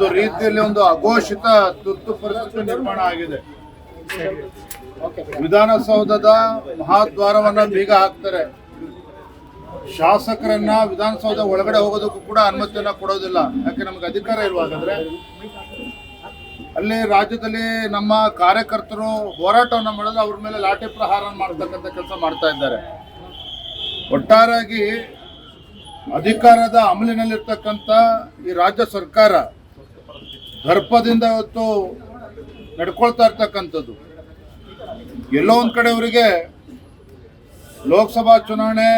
ಒಂದು ರೀತಿಯಲ್ಲಿ ಒಂದು ಅಘೋಷಿತ ತುರ್ತು ಪರಿಸ್ಥಿತಿ ನಿರ್ಮಾಣ ಆಗಿದೆ. ವಿಧಾನಸೌಧದ ಮಹಾದ್ವಾರವನ್ನ ಬೀಗ ಹಾಕ್ತಾರೆ. ಶಾಸಕರನ್ನ ವಿಧಾನಸೌಧ ಒಳಗಡೆ ಹೋಗೋದಕ್ಕೂ ಕೂಡ ಅನುಮತಿಯನ್ನ ಕೊಡೋದಿಲ್ಲ. ಯಾಕೆ ನಮ್ಗೆ ಅಧಿಕಾರ ಇರುವಾಗಂದ್ರೆ ಅಲ್ಲಿ ರಾಜ್ಯದಲ್ಲಿ ನಮ್ಮ ಕಾರ್ಯಕರ್ತರು ಹೋರಾಟವನ್ನು ಮಾಡೋದು ಅವ್ರ ಮೇಲೆ ಲಾಠಿ ಪ್ರಹಾರ ಮಾಡ್ತಕ್ಕಂಥ ಕೆಲಸ ಮಾಡ್ತಾ ಇದ್ದಾರೆ. ಒಟ್ಟಾರಾಗಿ ಅಧಿಕಾರದ ಅಮಲಿನಲ್ಲಿರ್ತಕ್ಕಂಥ ಈ ರಾಜ್ಯ ಸರ್ಕಾರ ದರ್ಪದಿಂದ ಇವತ್ತು ನಡ್ಕೊಳ್ತಾ ಇರ್ತಕ್ಕಂಥದ್ದು. ಎಲ್ಲೋ ಒಂದು ಕಡೆ ಅವರಿಗೆ ಲೋಕಸಭಾ ಚುನಾವಣೆ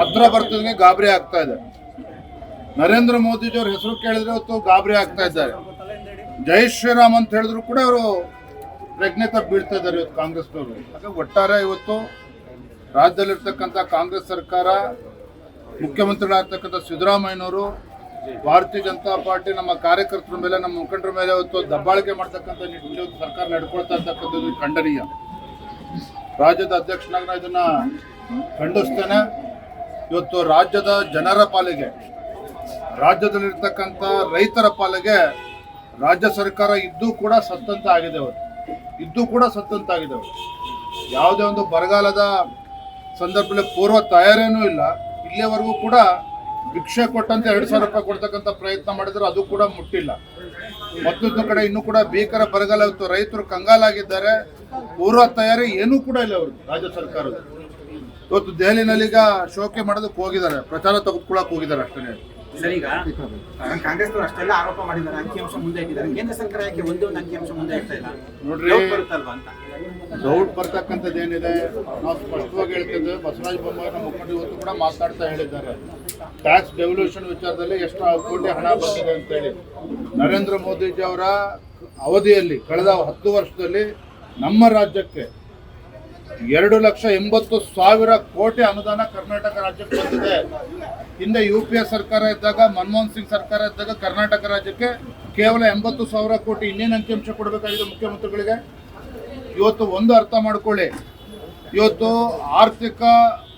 ಹತ್ರ ಬರ್ತದೆ ಗಾಬರಿ ಆಗ್ತಾ ಇದೆ. ನರೇಂದ್ರ ಮೋದಿಜಿಯವ್ರ ಹೆಸರು ಕೇಳಿದ್ರೆ ಇವತ್ತು ಗಾಬರಿ ಆಗ್ತಾ ಇದ್ದಾರೆ. ಜೈ ಶ್ರೀರಾಮ್ ಅಂತ ಹೇಳಿದ್ರು ಕೂಡ ಅವರು ಪ್ರಜ್ಞೆ ತಪ್ಪು ಬೀಳ್ತಾ ಇದ್ದಾರೆ ಇವತ್ತು ಕಾಂಗ್ರೆಸ್ನವರು. ಹಾಗಾಗಿ ಒಟ್ಟಾರೆ ಇವತ್ತು ರಾಜ್ಯದಲ್ಲಿರ್ತಕ್ಕಂಥ ಕಾಂಗ್ರೆಸ್ ಸರ್ಕಾರ ಮುಖ್ಯಮಂತ್ರಿಗಳಾಗಿರ್ತಕ್ಕಂಥ ಸಿದ್ದರಾಮಯ್ಯನವರು ಭಾರತೀಯ ಜನತಾ ಪಾರ್ಟಿ ನಮ್ಮ ಕಾರ್ಯಕರ್ತರ ಮೇಲೆ, ನಮ್ಮ ಮುಖಂಡರ ಮೇಲೆ ಇವತ್ತು ದಬ್ಬಾಳಿಕೆ ಮಾಡ್ತಕ್ಕಂಥ ನಿಟ್ಟಿನಲ್ಲಿ ಸರ್ಕಾರ ನಡ್ಕೊಳ್ತಾ ಇರ್ತಕ್ಕಂಥದ್ದು ಖಂಡನೀಯ. ರಾಜ್ಯದ ಅಧ್ಯಕ್ಷನಾಗ ನಾನು ಇದನ್ನ ಖಂಡಿಸ್ತೇನೆ. ಇವತ್ತು ರಾಜ್ಯದ ಜನರ ಪಾಲಿಗೆ, ರಾಜ್ಯದಲ್ಲಿರ್ತಕ್ಕಂಥ ರೈತರ ಪಾಲಿಗೆ ರಾಜ್ಯ ಸರ್ಕಾರ ಇದ್ದೂ ಕೂಡ ಸತ್ತಂತ ಆಗಿದೆ ಅವರು. ಇದ್ದೂ ಕೂಡ ಸತ್ತಂತ ಆಗಿದೆ ಅವರು. ಯಾವುದೇ ಒಂದು ಬರಗಾಲದ ಸಂದರ್ಭದಲ್ಲಿ ಪೂರ್ವ ತಯಾರೇನೂ ಇಲ್ಲ, ಇಲ್ಲಿಯವರೆಗೂ ಕೂಡ ಭಿಕ್ಷೆ ಕೊಟ್ಟಂತೆ ಎರಡು ಸಾವಿರ ರೂಪಾಯಿ ಕೊಡ್ತಕ್ಕಂಥ ಪ್ರಯತ್ನ ಮಾಡಿದ್ರು ಅದು ಕೂಡ ಮುಟ್ಟಿಲ್ಲ. ಮತ್ತೊಂದು ಕಡೆ ಇನ್ನೂ ಕೂಡ ಭೀಕರ ಬರಗಾಲ ಇತ್ತು. ರೈತರು ಕಂಗಾಲಾಗಿದ್ದಾರೆ. ಪೂರ್ವ ತಯಾರಿ ಏನೂ ಕೂಡ ಇಲ್ಲ ಅವರು ರಾಜ್ಯ ಸರ್ಕಾರದ ಇವತ್ತು ದೆಹಲಿನಲ್ಲಿ ಈಗ ಶೋಕೆ ಮಾಡೋದಕ್ಕೆ ಹೋಗಿದ್ದಾರೆ. ಪ್ರಚಾರ ತೆಗೆದುಕೊಳ್ಳಕ್ ಹೋಗಿದ್ದಾರೆ ಅಷ್ಟೇ ಕಾಂಗ್ರೆಸ್ ಅಷ್ಟೆಲ್ಲ ಆರೋಪ ಮಾಡಿದ್ದಾರೆ. ಅಂಕಿಅಂಶ ಮುಂದೆ ಇಟ್ಟಿದ್ದಾರೆ. ಕೇಂದ್ರ ಸರ್ಕಾರ ಯಾಕೆ ಒಂದೇ ಒಂದು ಅಂಕಿಅಂಶ ಮುಂದೆ ಇಡ್ತಾ ಇಲ್ಲ? ನೋಡ್ರಿ. ಬರುತ್ತಲ್ವಾ ಅಂತ? ಡೌಟ್ ಬರ್ತಕ್ಕಂಥದ್ದು ಏನಿದೆ? ನಾವು ಸ್ಪಷ್ಟವಾಗಿ ಹೇಳ್ತಿದ್ದೇವೆ, ಬಸವರಾಜ ಬೊಮ್ಮಾಯಿ ಮುಖಂಡ ಇವತ್ತು ಕೂಡ ಮಾತಾಡ್ತಾ ಹೇಳಿದ್ದಾರೆ. ಟ್ಯಾಕ್ಸ್ ಡೆವಲ್ಯೂಷನ್ ವಿಚಾರದಲ್ಲಿ ಎಷ್ಟು ಕೋಟಿ ಹಣ ಬಂದಿದೆ ಅಂತೇಳಿ ನರೇಂದ್ರ ಮೋದಿಜಿ ಅವರ ಅವಧಿಯಲ್ಲಿ, ಕಳೆದ ಹತ್ತು ವರ್ಷದಲ್ಲಿ ನಮ್ಮ ರಾಜ್ಯಕ್ಕೆ ಎರಡು ಲಕ್ಷ ಎಂಬತ್ತು ಸಾವಿರ ಕೋಟಿ ಅನುದಾನ ಕರ್ನಾಟಕ ರಾಜ್ಯಕ್ಕೆ ಬಂದಿದೆ. ಹಿಂದೆ ಯು ಪಿ ಎ ಸರ್ಕಾರ ಇದ್ದಾಗ, ಮನಮೋಹನ್ ಸಿಂಗ್ ಸರ್ಕಾರ ಇದ್ದಾಗ ಕರ್ನಾಟಕ ರಾಜ್ಯಕ್ಕೆ ಕೇವಲ ಎಂಬತ್ತು ಸಾವಿರ ಕೋಟಿ ಇನ್ನೇನು ಅಂಕಿಅಂಶ ಕೊಡಬೇಕಾಗಿದೆ ಮುಖ್ಯಮಂತ್ರಿಗಳಿಗೆ? ಇವತ್ತು ಒಂದು ಅರ್ಥ ಮಾಡ್ಕೊಳ್ಳಿ. ಇವತ್ತು ಆರ್ಥಿಕ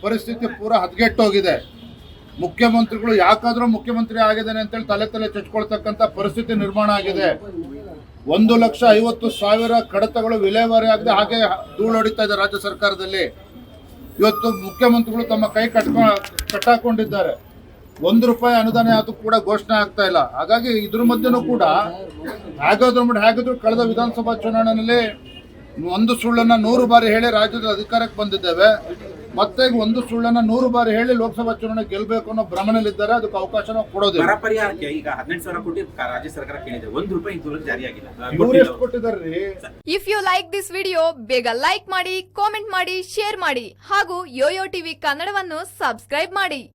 ಪರಿಸ್ಥಿತಿ ಪೂರ ಹದಗೆಟ್ಟೋಗಿದೆ. ಮುಖ್ಯಮಂತ್ರಿಗಳು ಯಾಕಾದರೂ ಮುಖ್ಯಮಂತ್ರಿ ಆಗಿದ್ದಾನೆ ಅಂತೇಳಿ ತಲೆ ತಲೆ ಚಚ್ಕೊಳ್ತಕ್ಕಂಥ ಪರಿಸ್ಥಿತಿ ನಿರ್ಮಾಣ ಆಗಿದೆ. ಒಂದು ಲಕ್ಷ ಐವತ್ತು ಸಾವಿರ ಕಡತಗಳು ವಿಲೇವಾರಿ ಆಗದೆ ಹಾಗೆ ಧೂಳು ಹೊಡಿತಾ ಇದೆ ರಾಜ್ಯ ಸರ್ಕಾರದಲ್ಲಿ. ಇವತ್ತು ಮುಖ್ಯಮಂತ್ರಿಗಳು ತಮ್ಮ ಕೈ ಕಟ್ಕೊ, ಕಟ್ಟಾಕೊಂಡಿದ್ದಾರೆ. ಒಂದು ರೂಪಾಯಿ ಅನುದಾನ ಯಾವುದು ಕೂಡ ಘೋಷಣೆ ಆಗ್ತಾ ಇಲ್ಲ. ಹಾಗಾಗಿ ಇದ್ರ ಮಧ್ಯನೂ ಕೂಡ, ಹೇಗಾದ್ರೂ ಮಾಡಿ, ಹೇಗಾದ್ರೂ ಕಳೆದ ವಿಧಾನಸಭಾ ಚುನಾವಣೆಯಲ್ಲಿ ಒಂದು ಸುಳ್ಳನ್ನ ನೂರು ಬಾರಿ ಹೇಳಿ ರಾಜ್ಯದ ಅಧಿಕಾರಕ್ಕೆ ಬಂದಿದ್ದೇವೆ. ಮತ್ತೆ ಒಂದು ಸುಳ್ಳನ್ನ ನೂರು ಬಾರಿ ಹೇಳಿ ಲೋಕಸಭಾ ಚುನಾವಣೆ ಗೆಲ್ಲಬೇಕು ಅನ್ನೋ ಭ್ರಮಣಲ್ಲಿದ್ದಾರೆ ಅದಕ್ಕೆ ಅವಕಾಶನ ಕೊಡೋದಿಲ್ಲ. ಬರ ಪರಿಹಾರಕ್ಕೆ ಈಗ ಹದಿನೆಂಟು ಸಾವಿರ ಕೋಟಿ ಕ- ರಾಜ್ಯ ಸರ್ಕಾರ ಕೇಳಿದೆ. ಒಂದು ರೂಪಾಯಿ ಇದುವರೆಗೆ ಜಾರಿಯಾಗಿಲ್ಲ. ಇವ್ರು ಎಷ್ಟು ಕೊಟ್ಟಿದ್ದಾರೆ if you like this video ಬೇಗ ಲೈಕ್ ಮಾಡಿ ಕಾಮೆಂಟ್ ಮಾಡಿ ಶೇರ್ ಮಾಡಿ ಹಾಗೂ ಯೋಯೋ ಟಿವಿ ಕನ್ನಡವನ್ನು ಸಬ್ಸ್ಕ್ರೈಬ್ ಮಾಡಿ.